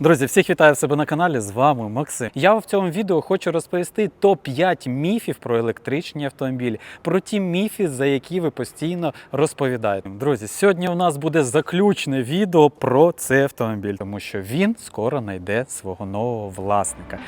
Друзі, всіх вітаю в себе на каналі. З вами Максим. Я в цьому відео хочу розповісти топ-5 міфів про електричні автомобілі, про ті міфи, за які ви постійно розповідаєте. Друзі, сьогодні у нас буде заключне відео про цей автомобіль, тому що він скоро знайде свого нового власника.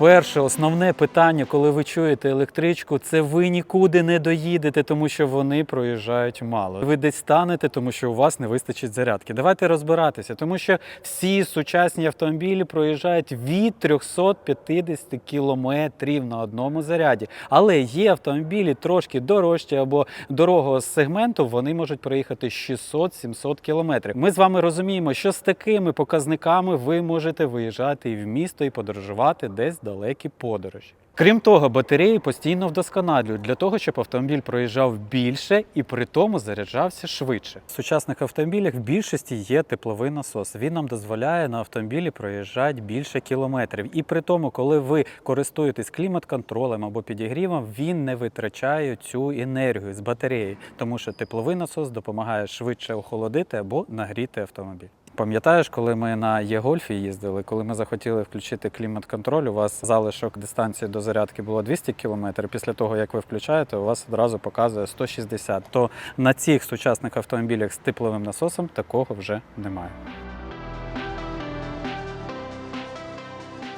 Перше основне питання, коли ви чуєте електричку, це ви нікуди не доїдете, тому що вони проїжджають мало. Ви десь станете, тому що у вас не вистачить зарядки. Давайте розбиратися, тому що всі сучасні автомобілі проїжджають від 350 кілометрів на одному заряді. Але є автомобілі трошки дорожчі або дорогого сегменту, вони можуть проїхати 600-700 кілометрів. Ми з вами розуміємо, що з такими показниками ви можете виїжджати і в місто і подорожувати десь далекі подорожі. Крім того, батареї постійно вдосконалюють для того, щоб автомобіль проїжджав більше і при тому заряджався швидше. В сучасних автомобілях в більшості є тепловий насос. Він нам дозволяє на автомобілі проїжджати більше кілометрів. І при тому, коли ви користуєтесь клімат-контролем або підігрівом, він не витрачає цю енергію з батареї, тому що тепловий насос допомагає швидше охолодити або нагріти автомобіль. Пам'ятаєш, коли ми на Є-Гольфі їздили, коли ми захотіли включити клімат-контроль, у вас залишок дистанції до зарядки було 200 км. Після того, як ви включаєте, у вас одразу показує 160. То на цих сучасних автомобілях з тепловим насосом такого вже немає.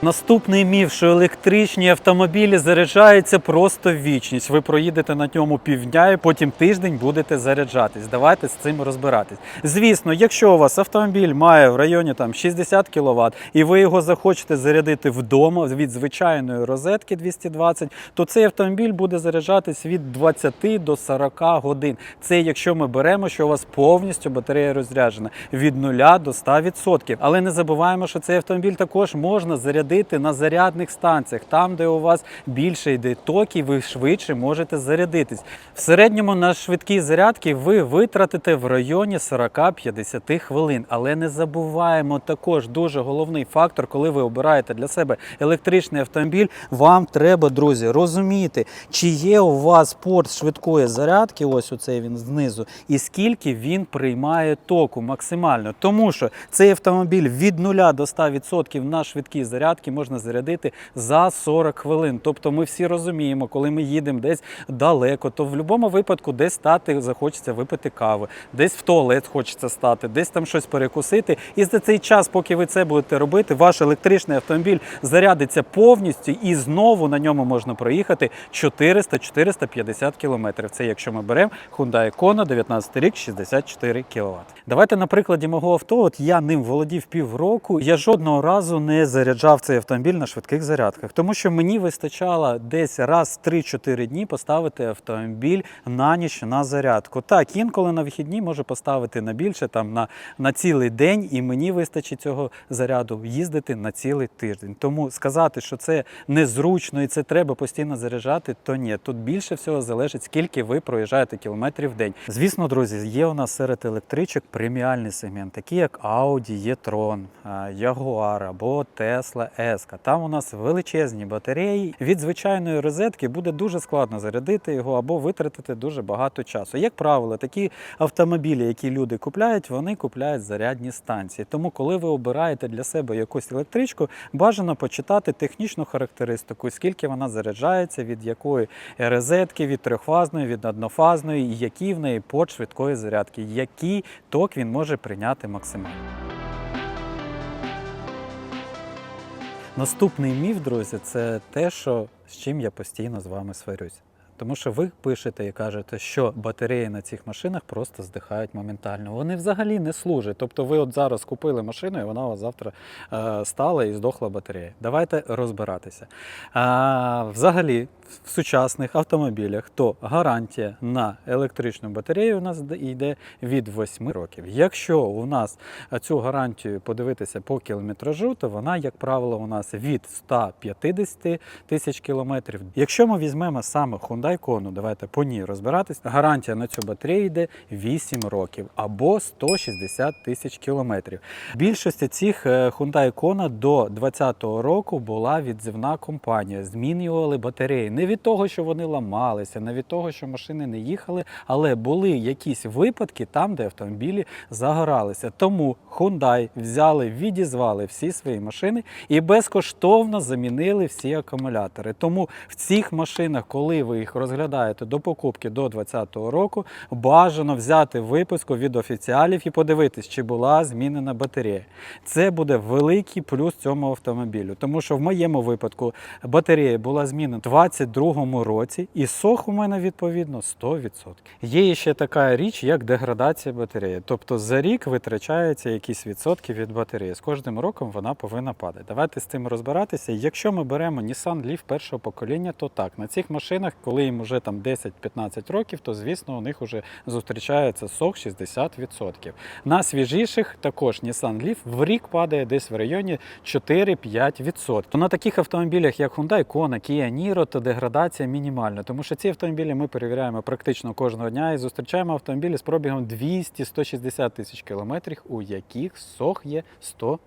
Наступний міф, що електричні автомобілі заряджаються просто в вічність. Ви проїдете на ньому півдня і потім тиждень будете заряджатись. Давайте з цим розбиратись. Звісно, якщо у вас автомобіль має в районі там 60 кВт і ви його захочете зарядити вдома від звичайної розетки 220, то цей автомобіль буде заряджатись від 20 до 40 годин. Це якщо ми беремо, що у вас повністю батарея розряджена від 0 до 100%. Але не забуваємо, що цей автомобіль також можна зарядити на зарядних станціях, там, де у вас більше йде ток, і ви швидше можете зарядитись. В середньому на швидкі зарядки ви витратите в районі 40-50 хвилин. Але не забуваємо також дуже головний фактор, коли ви обираєте для себе електричний автомобіль. Вам треба, друзі, розуміти, чи є у вас порт швидкої зарядки, ось оцей він знизу, і скільки він приймає току максимально. Тому що цей автомобіль від 0 до 100% на швидкій зарядці можна зарядити за 40 хвилин. Тобто ми всі розуміємо, коли ми їдемо десь далеко, то в будь-якому випадку десь стати захочеться випити кави, десь в туалет хочеться стати, десь там щось перекусити. І за цей час, поки ви це будете робити, ваш електричний автомобіль зарядиться повністю і знову на ньому можна проїхати 400-450 кілометрів. Це якщо ми беремо Hyundai Kona 19 рік, 64 кВт. Давайте на прикладі мого авто. От я ним володів півроку. Я жодного разу не заряджав цей автомобіль на швидких зарядках, тому що мені вистачало десь раз в 3-4 дні поставити автомобіль на ніч на зарядку. Так, інколи на вихідні можу поставити на більше, там на, на цілий день, і мені вистачить цього заряду їздити на цілий тиждень. Тому сказати, що це незручно і це треба постійно заряджати, то ні. Тут більше всього залежить, скільки ви проїжджаєте кілометрів в день. Звісно, друзі, є у нас серед електричок преміальний сегмент, такі як Audi e-tron, Jaguar або Tesla S. Там у нас величезні батареї. Від звичайної розетки буде дуже складно зарядити його або витратити дуже багато часу. Як правило, такі автомобілі, які люди купляють, вони купляють зарядні станції. Тому, коли ви обираєте для себе якусь електричку, бажано почитати технічну характеристику, скільки вона заряджається, від якої розетки, від трьохфазної, від однофазної, і який в неї порт швидкої зарядки, який ток він може прийняти максимально. Наступний міф, друзі, це те, що з чим я постійно з вами сварюсь. Тому що ви пишете і кажете, що батареї на цих машинах просто здихають моментально. Вони взагалі не служать. Тобто ви от зараз купили машину, і вона у вас завтра е, стала і здохла батарея. Давайте розбиратися. А, взагалі, в сучасних автомобілях то гарантія на електричну батарею у нас йде від 8 років. Якщо у нас цю гарантію подивитися по кілометражу, то вона, як правило, у нас від 150 тисяч кілометрів. Якщо ми візьмемо саме Hyundai Kona, давайте по ній розбиратись. Гарантія на цю батарею йде 8 років або 160 тисяч кілометрів. Більшості цих е, Hyundai Kona до 2020 року була відзивна компанія. Змінювали батареї. Не від того, що вони ламалися, не від того, що машини не їхали, але були якісь випадки там, де автомобілі загоралися. Тому Hyundai взяли, відізвали всі свої машини і безкоштовно замінили всі акумулятори. Тому в цих машинах, коли ви їх розглядаєте до покупки до 2020 року, бажано взяти виписку від офіціалів і подивитись, чи була змінена батарея. Це буде великий плюс цьому автомобілю, тому що в моєму випадку батарея була змінена у 2022 році, і сох у мене відповідно 100%. Є ще така річ, як деградація батареї. Тобто за рік витрачається якісь відсотки від батареї. З кожним роком вона повинна падати. Давайте з цим розбиратися. Якщо ми беремо Nissan Leaf першого покоління, то так на цих машинах, коли їм вже там 10-15 років, то звісно у них вже зустрічається сок 60%. На свіжіших також Nissan Leaf в рік падає десь в районі 4-5%. То на таких автомобілях, як Hyundai Kona, Kia Niro, то деградація мінімальна, тому що ці автомобілі ми перевіряємо практично кожного дня і зустрічаємо автомобілі з пробігом 200-160 тисяч кілометрів, у яких сох є 100%.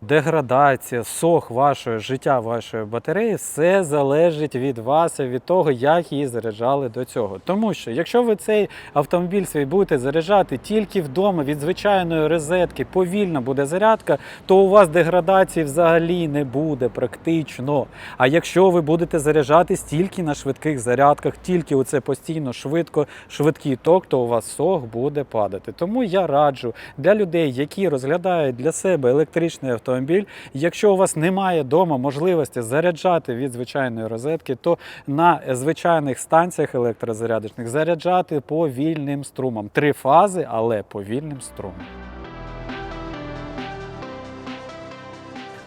Деградація, сох вашого життя, вашої батареї, все залежить від вас і від того, як її заряджали до цього. Тому що якщо ви цей автомобіль свій будете заряджати тільки вдома від звичайної розетки, повільна буде зарядка, то у вас деградації взагалі не буде практично. А якщо ви будете заряджатись тільки на швидких зарядках, тільки оце постійно швидко, швидкий ток, то у вас сох буде падати. Тому я раджу для людей, які розглядають для себе електричний автомобіль, якщо у вас немає вдома можливості заряджати від звичайної розетки, то на звичайних станціях електрозарядочних заряджати повільним струмом. Три фази, але повільним струмом.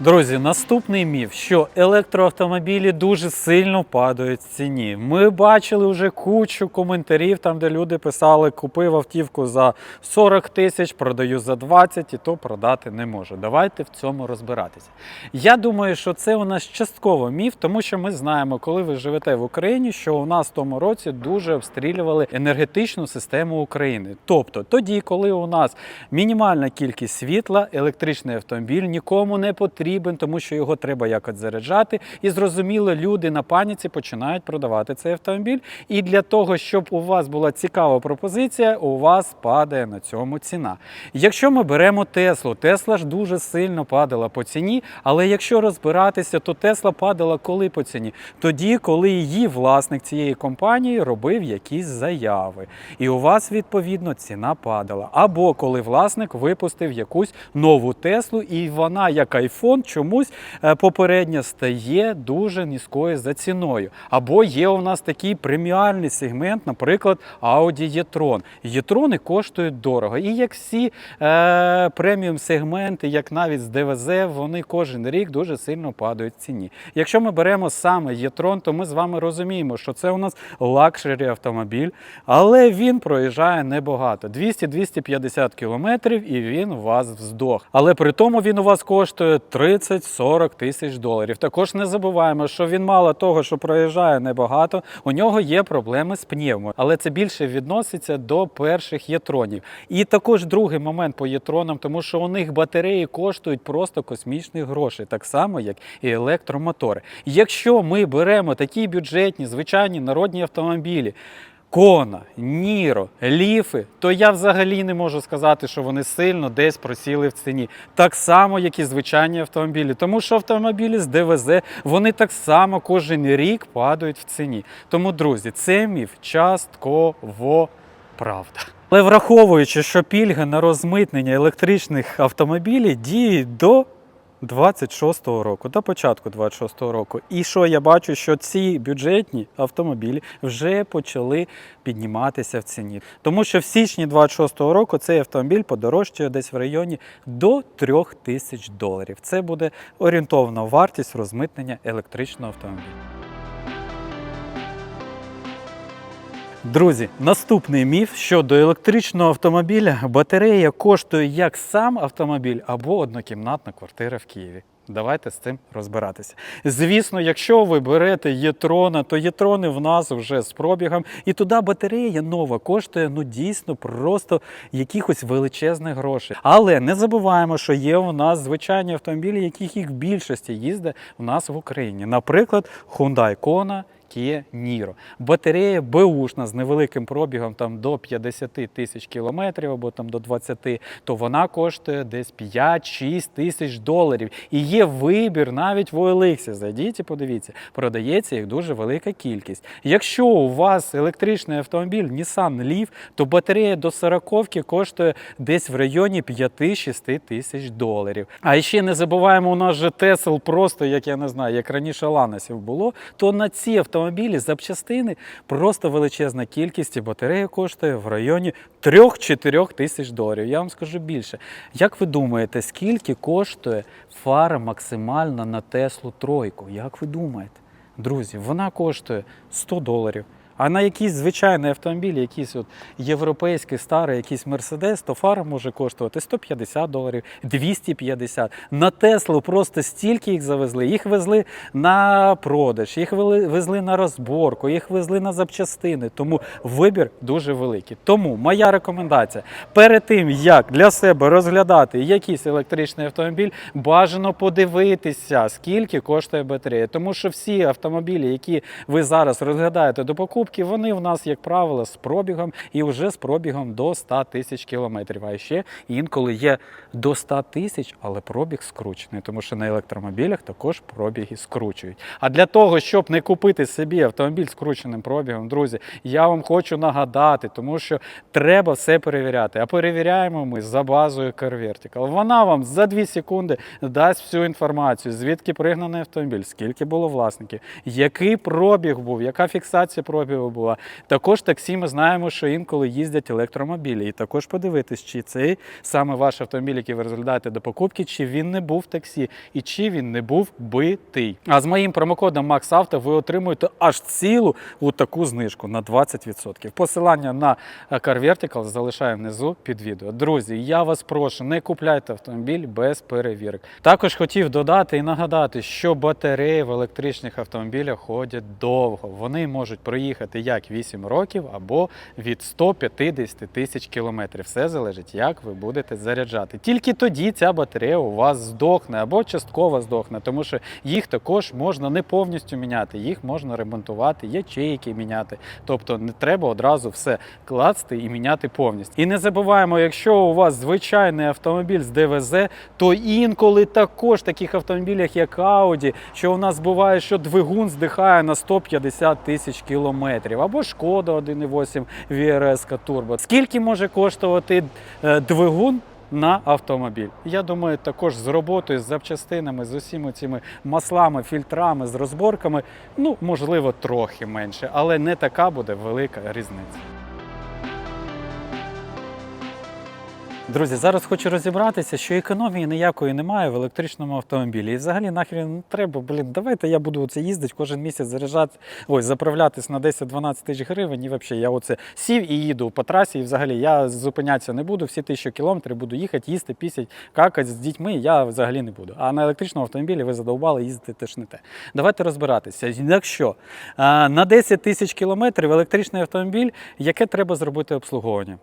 Друзі, наступний міф, що електроавтомобілі дуже сильно падають в ціні. Ми бачили вже кучу коментарів, там де люди писали, купив автівку за 40 тисяч, продаю за 20 і то продати не можу. Давайте в цьому розбиратися. Я думаю, що це у нас частково міф, тому що ми знаємо, коли ви живете в Україні, що у нас в тому році дуже обстрілювали енергетичну систему України. Тобто тоді, коли у нас мінімальна кількість світла, електричний автомобіль нікому не потрібен, тому що його треба якось заряджати. І зрозуміло, люди на паніці починають продавати цей автомобіль. І для того, щоб у вас була цікава пропозиція, у вас падає на цьому ціна. Якщо ми беремо Теслу, Тесла ж дуже сильно падала по ціні, але якщо розбиратися, то Тесла падала коли по ціні? Тоді, коли її власник цієї компанії робив якісь заяви. І у вас, відповідно, ціна падала. Або коли власник випустив якусь нову Теслу, і вона, як чомусь е, попередньо стає дуже низькою за ціною. Або є у нас такий преміальний сегмент, наприклад, Audi e-tron. Є-трони коштують дорого. І як всі е, преміум сегменти, як навіть з ДВЗ, вони кожен рік дуже сильно падають в ціні. Якщо ми беремо саме є-трон, то ми з вами розуміємо, що це у нас лакшері автомобіль, але він проїжджає небагато 200-250 кілометрів, і він у вас вздох. Але при тому він у вас коштує 30-40 тисяч доларів. Також не забуваємо, що він мало того, що проїжджає небагато, у нього є проблеми з пневмо, але це більше відноситься до перших єтронів. І також другий момент по єтронам, тому що у них батареї коштують просто космічних грошей, так само як і електромотори. Якщо ми беремо такі бюджетні, звичайні народні автомобілі. Кона, Ніро, Ліфи, то я взагалі не можу сказати, що вони сильно десь просіли в ціні. Так само, як і звичайні автомобілі. Тому що автомобілі з ДВЗ вони так само кожен рік падають в ціні. Тому, друзі, це міф частково правда. Але враховуючи, що пільги на розмитнення електричних автомобілів діють до 26-го року, до початку 26-го року. І що я бачу, що ці бюджетні автомобілі вже почали підніматися в ціні. Тому що в січні 26-го року цей автомобіль подорожчає десь в районі до 3 тисяч доларів. Це буде орієнтовна вартість розмитнення електричного автомобіля. Друзі, наступний міф щодо електричного автомобіля батарея коштує як сам автомобіль або однокімнатна квартира в Києві. Давайте з цим розбиратися. Звісно, якщо ви берете єтрона, то єтрони в нас вже з пробігом, і туди батарея нова коштує ну дійсно просто якихось величезних грошей. Але не забуваємо, що є у нас звичайні автомобілі, яких їх в більшості їздить у нас в Україні. Наприклад, Hyundai Kona, Kia Niro. Батарея беушна з невеликим пробігом там до 50 тисяч кілометрів або там до 20, то вона коштує десь 5-6 тисяч доларів. І є вибір навіть в OLX. Зайдіть і подивіться, продається їх дуже велика кількість. Якщо у вас електричний автомобіль Nissan Leaf, то батарея до 40 коштує десь в районі 5-6 тисяч доларів. А ще не забуваємо, у нас же Tesla просто, як я не знаю, як раніше Ланосів було, то на ці автомобілі запчастини просто величезна кількість і батарея коштує в районі 3-4 тисяч доларів. Я вам скажу більше. Як ви думаєте, скільки коштує фара максимальна на Теслу тройку? Як ви думаєте? Друзі, вона коштує 100 доларів. А на якийсь звичайний автомобіль, якийсь от європейський старий, якийсь Мерседес, то фара може коштувати 150 доларів, 250. На Теслу просто стільки їх завезли. Їх везли на продаж, їх везли на розборку, їх везли на запчастини. Тому вибір дуже великий. Тому моя рекомендація: перед тим як для себе розглядати якийсь електричний автомобіль, бажано подивитися, скільки коштує батарея. Тому що всі автомобілі, які ви зараз розглядаєте до покупки, вони в нас, як правило, з пробігом і вже з пробігом до 100 тисяч кілометрів. А ще інколи є до 100 тисяч, але пробіг скручений, тому що на електромобілях також пробіги скручують. А для того, щоб не купити собі автомобіль скрученим пробігом, друзі, я вам хочу нагадати, тому що треба все перевіряти. А перевіряємо ми за базою CarVertical. Вона вам за 2 секунди дасть всю інформацію, звідки пригнаний автомобіль, скільки було власників, який пробіг був, яка фіксація пробігу була. Також таксі ми знаємо, що інколи їздять електромобілі. І також подивитись, чи цей саме ваш автомобіль, який ви розглядаєте до покупки, чи він не був в таксі і чи він не був битий. А з моїм промокодом MaxAuto ви отримуєте аж цілу таку знижку на 20%. Посилання на е, CarVertical залишаю внизу під відео. Друзі, я вас прошу, не купляйте автомобіль без перевірок. Також хотів додати і нагадати, що батареї в електричних автомобілях ходять довго. Вони можуть проїхати як 8 років або від 150 тисяч кілометрів. Все залежить, як ви будете заряджати. Тільки тоді ця батарея у вас здохне або частково здохне, тому що їх також можна не повністю міняти, їх можна ремонтувати, ячейки міняти. Тобто не треба одразу все класти і міняти повністю. І не забуваємо, якщо у вас звичайний автомобіль з ДВЗ, то інколи також в таких автомобілях, як Audi, що у нас буває, що двигун здихає на 150 тисяч кілометрів, або Шкода 1.8 VRS Turbo. Скільки може коштувати е, двигун? На автомобіль. Я думаю, також з роботою, з запчастинами, з усіма цими маслами, фільтрами, з розборками, ну, можливо, трохи менше, але не така буде велика різниця. Друзі, зараз хочу розібратися, що економії ніякої немає в електричному автомобілі. І взагалі нахрен не треба, блін, давайте я буду оце їздити кожен місяць заряджати, ось заправлятись на 10-12 тисяч гривень. І взагалі я оце сів і їду по трасі. І взагалі я зупинятися не буду. Всі тисячі кілометрів буду їхати, їсти, пісять, какати з дітьми. Я взагалі не буду. А на електричному автомобілі ви задовбали їздити теж не те. Давайте розбиратися. Якщо на 10 тисяч кілометрів електричний автомобіль, яке треба зробити обслуговування?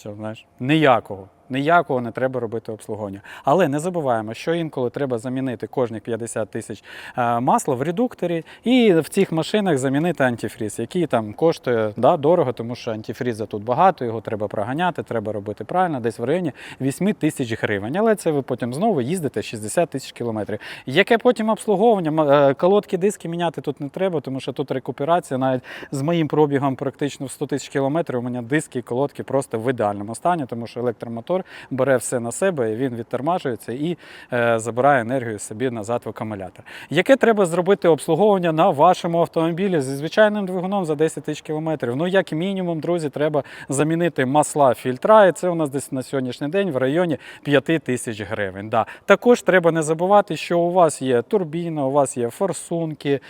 Все, знаєш, ніякого. Ніякого не треба робити обслуговування. Але не забуваємо, що інколи треба замінити кожні 50 тисяч е, масла в редукторі, і в цих машинах замінити антифріз, який там коштує да, дорого, тому що антифріза тут багато, його треба проганяти, треба робити правильно, десь в районі 8 тисяч гривень. Але це ви потім знову їздите 60 тисяч кілометрів. Яке потім обслуговування? Е, Колодки, диски міняти тут не треба, тому що тут рекуперація навіть з моїм пробігом практично в 100 тисяч кілометрів. У мене диски і колодки просто в ідеальному стані, тому що електромотор бере все на себе, і він відтормажується і е, забирає енергію собі назад в акумулятор. Яке треба зробити обслуговування на вашому автомобілі зі звичайним двигуном за 10 тисяч кілометрів? Ну, як мінімум, друзі, треба замінити масла фільтра, і це у нас десь на сьогоднішній день в районі 5 тисяч гривень. Да. Також треба не забувати, що у вас є турбіна, у вас є форсунки, е,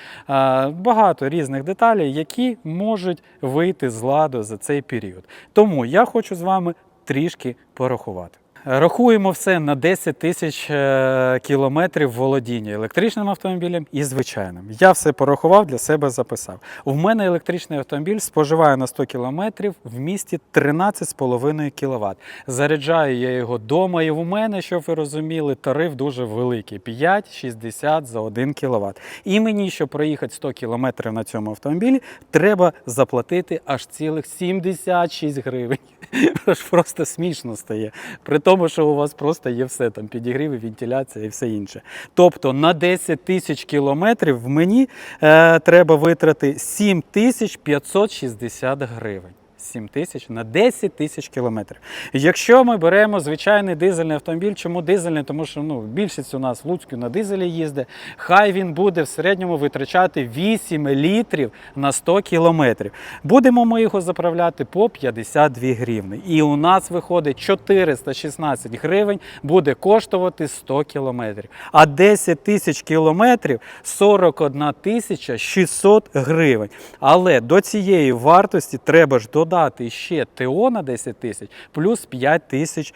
багато різних деталей, які можуть вийти з ладу за цей період. Тому я хочу з вами трішки порахувати. Рахуємо все на 10 тисяч е, кілометрів володіння електричним автомобілем і звичайним. Я все порахував, для себе записав. У мене електричний автомобіль споживає на 100 кілометрів в місті 13,5 кВт. Заряджаю я його вдома, і в мене, щоб ви розуміли, тариф дуже великий 5,60 за 1 кВт. І мені, щоб проїхати 100 кілометрів на цьому автомобілі, треба заплатити аж цілих 76 гривень. Просто смішно стає. При тому, що у вас просто є все там підігрів, вентиляція і все інше. Тобто на 10 тисяч кілометрів мені е, треба витрати 7560 гривень. 7 тисяч на 10 тисяч кілометрів. Якщо ми беремо звичайний дизельний автомобіль, чому дизельний? Тому що ну, більшість у нас в Луцьку на дизелі їздить, хай він буде в середньому витрачати 8 літрів на 100 кілометрів. Будемо ми його заправляти по 52 гривни. І у нас виходить 416 гривень буде коштувати 100 кілометрів. А 10 тисяч кілометрів 41 тисяча 600 гривень. Але до цієї вартості треба ж додати ще ТО на 10 тисяч плюс 5 тисяч е,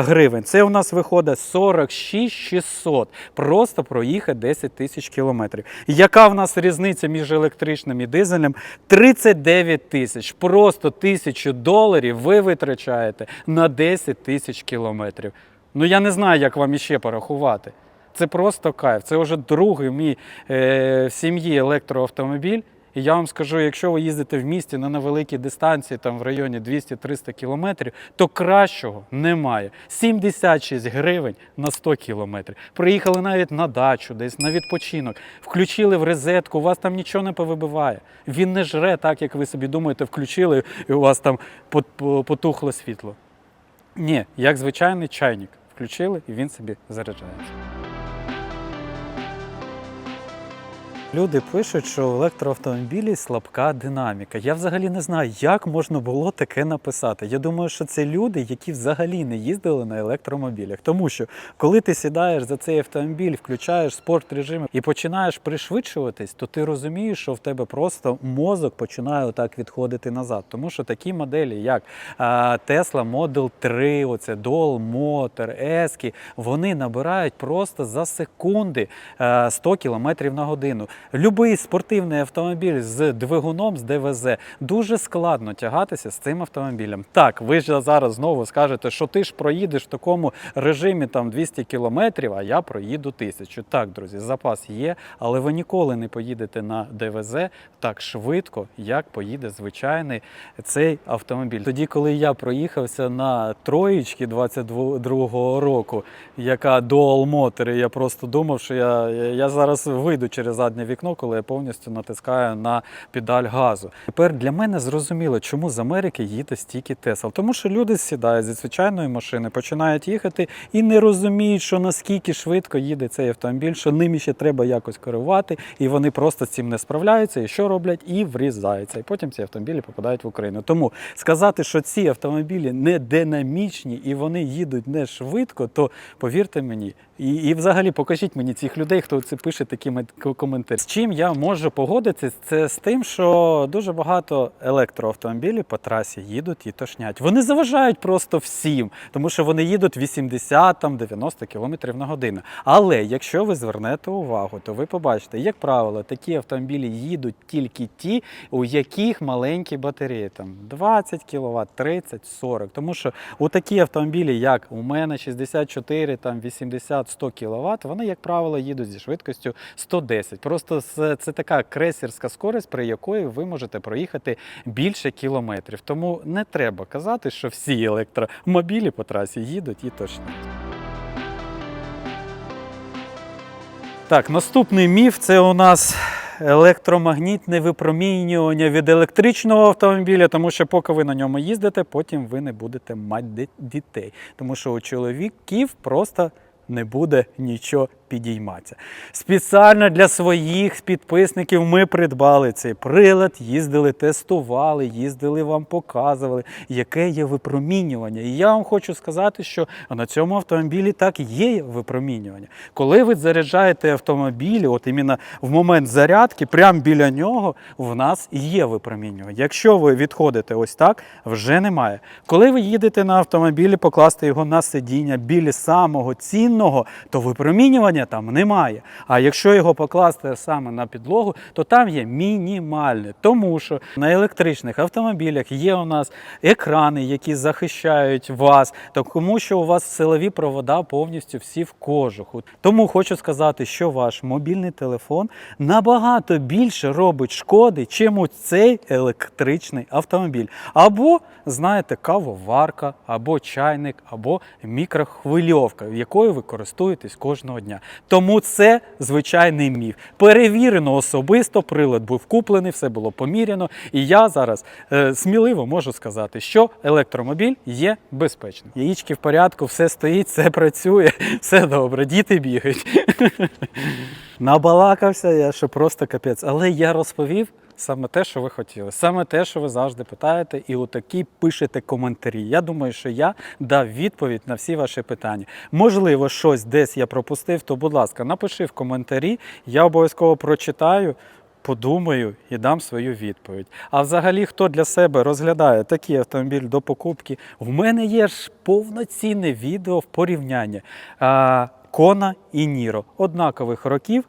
гривень. Це у нас виходить 46 600. Просто проїхати 10 тисяч кілометрів. Яка в нас різниця між електричним і дизельним? 39 тисяч. Просто тисячу доларів ви витрачаєте на 10 тисяч кілометрів. Ну я не знаю, як вам іще порахувати. Це просто кайф. Це вже другий мій е, в сім'ї електроавтомобіль. І я вам скажу, якщо ви їздите в місті на невеликій дистанції, там в районі 200-300 кілометрів, то кращого немає. 76 гривень на 100 кілометрів. Приїхали навіть на дачу, десь на відпочинок, включили в розетку, у вас там нічого не повибиває. Він не жре так, як ви собі думаєте, включили, і у вас там потухло світло. Ні, як звичайний чайник. Включили і він собі заряджається. Люди пишуть, що в електроавтомобілі слабка динаміка. Я взагалі не знаю, як можна було таке написати. Я думаю, що це люди, які взагалі не їздили на електромобілях. Тому що коли ти сідаєш за цей автомобіль, включаєш спорт режим і починаєш пришвидшуватись, то ти розумієш, що в тебе просто мозок починає отак відходити назад. Тому що такі моделі, як Tesla Model 3, оце Dual Motor, Eski, вони набирають просто за секунди е, 100 км на годину. Любий спортивний автомобіль з двигуном з ДВЗ дуже складно тягатися з цим автомобілем. Так, ви ж зараз знову скажете, що ти ж проїдеш в такому режимі там 200 кілометрів, а я проїду тисячу. Так, друзі, запас є, але ви ніколи не поїдете на ДВЗ так швидко, як поїде звичайний цей автомобіль. Тоді, коли я проїхався на троєчки 22-го року, яка Motor, і я просто думав, що я, я зараз вийду через заднє вікно, коли я повністю натискаю на педаль газу. Тепер для мене зрозуміло, чому з Америки їде стільки Тесл. Тому що люди сідають зі звичайної машини, починають їхати і не розуміють, що наскільки швидко їде цей автомобіль, що ним ще треба якось керувати, і вони просто з цим не справляються. І що роблять? І врізаються. І потім ці автомобілі попадають в Україну. Тому сказати, що ці автомобілі не динамічні і вони їдуть не швидко, то повірте мені. І, і взагалі покажіть мені цих людей, хто це пише такі коментарі. З чим я можу погодитися, це з тим, що дуже багато електроавтомобілів по трасі їдуть і тошнять. Вони заважають просто всім, тому що вони їдуть 80-90 км на годину. Але якщо ви звернете увагу, то ви побачите, як правило, такі автомобілі їдуть тільки ті, у яких маленькі батареї, там 20 кВт, 30, 40. Тому що у такі автомобілі, як у мене 64, там 80, 100 кВт, вони, як правило, їдуть зі швидкістю 110. Просто це така крейсерська скорість, при якої ви можете проїхати більше кілометрів. Тому не треба казати, що всі електромобілі по трасі їдуть і точно. Так, наступний міф це у нас електромагнітне випромінювання від електричного автомобіля, тому що поки ви на ньому їздите, потім ви не будете мати дітей. Тому що у чоловіків просто не буде нічого підійматися. Спеціально для своїх підписників ми придбали цей прилад, їздили, тестували, їздили, вам показували, яке є випромінювання. І я вам хочу сказати, що на цьому автомобілі так є випромінювання. Коли ви заряджаєте автомобіль, от іменно в момент зарядки, прямо біля нього в нас є випромінювання. Якщо ви відходите ось так, вже немає. Коли ви їдете на автомобілі, покласти його на сидіння біля самого цінного, то випромінювання там немає. А якщо його покласти саме на підлогу, то там є мінімальне. Тому що на електричних автомобілях є у нас екрани, які захищають вас, тому що у вас силові провода повністю всі в кожуху. Тому хочу сказати, що ваш мобільний телефон набагато більше робить шкоди, чим у цей електричний автомобіль. Або, знаєте, кавоварка, або чайник, або мікрохвильовка, якою ви користуєтесь кожного дня. Тому це звичайний міф. Перевірено особисто, прилад був куплений, все було поміряно. І я зараз е, сміливо можу сказати, що електромобіль є безпечним. Яїчки в порядку, все стоїть, все працює, все добре, діти бігають. Набалакався я, що просто капець. Але я розповів саме те, що ви хотіли, саме те, що ви завжди питаєте, і отакі пишете коментарі. Я думаю, що я дав відповідь на всі ваші питання. Можливо, щось десь я пропустив, то будь ласка, напиши в коментарі, я обов'язково прочитаю. Подумаю і дам свою відповідь. А взагалі, хто для себе розглядає такий автомобіль до покупки, в мене є ж повноцінне відео в порівнянні Кона і Ніро однакових років,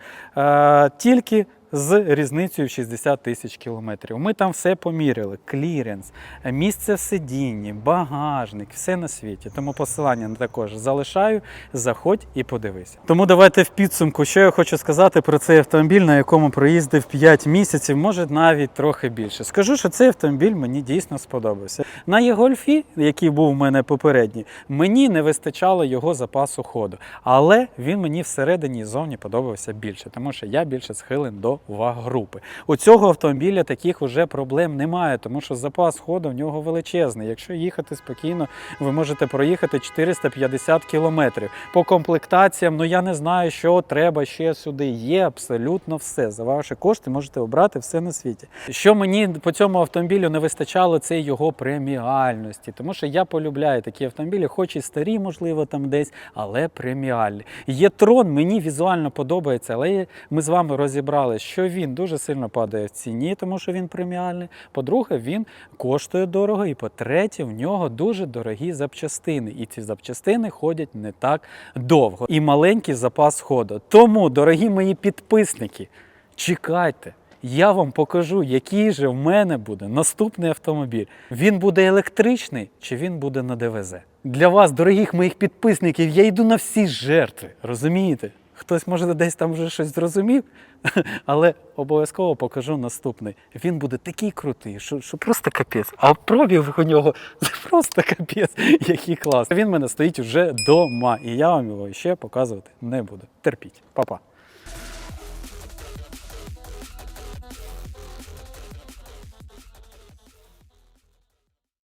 тільки з різницею в 60 тисяч кілометрів. Ми там все поміряли: кліренс, місце в сидінні, багажник, все на світі. Тому посилання також залишаю. Заходь і подивися. Тому давайте в підсумку, що я хочу сказати про цей автомобіль, на якому проїздив 5 місяців, може навіть трохи більше. Скажу, що цей автомобіль мені дійсно сподобався. На Є-Гольфі, який був у мене попередній, мені не вистачало його запасу ходу. Але він мені всередині і зовні подобався більше, тому що я більше схилен до ваг-групи. У цього автомобіля таких вже проблем немає, тому що запас ходу в нього величезний. Якщо їхати спокійно, ви можете проїхати 450 кілометрів. По комплектаціям, ну я не знаю, що треба ще сюди. Є абсолютно все. За ваші кошти можете обрати все на світі. Що мені по цьому автомобілю не вистачало, це його преміальності, тому що я полюбляю такі автомобілі, хоч і старі, можливо, там десь, але преміальні. Є трон, мені візуально подобається, але ми з вами розібрали, що він дуже сильно падає в ціні, тому що він преміальний. По-друге, він коштує дорого. І по-третє, в нього дуже дорогі запчастини. І ці запчастини ходять не так довго. І маленький запас ходу. Тому, дорогі мої підписники, чекайте. Я вам покажу, який же в мене буде наступний автомобіль. Він буде електричний чи він буде на ДВЗ. Для вас, дорогих моїх підписників, я йду на всі жертви. Розумієте? Хтось може десь там вже щось зрозумів, але обов'язково покажу наступний. Він буде такий крутий, що, що просто капець. А пробіг у нього просто капець, який клас. Він в мене стоїть вже дома, і я вам його ще показувати не буду. Терпіть, Па-па.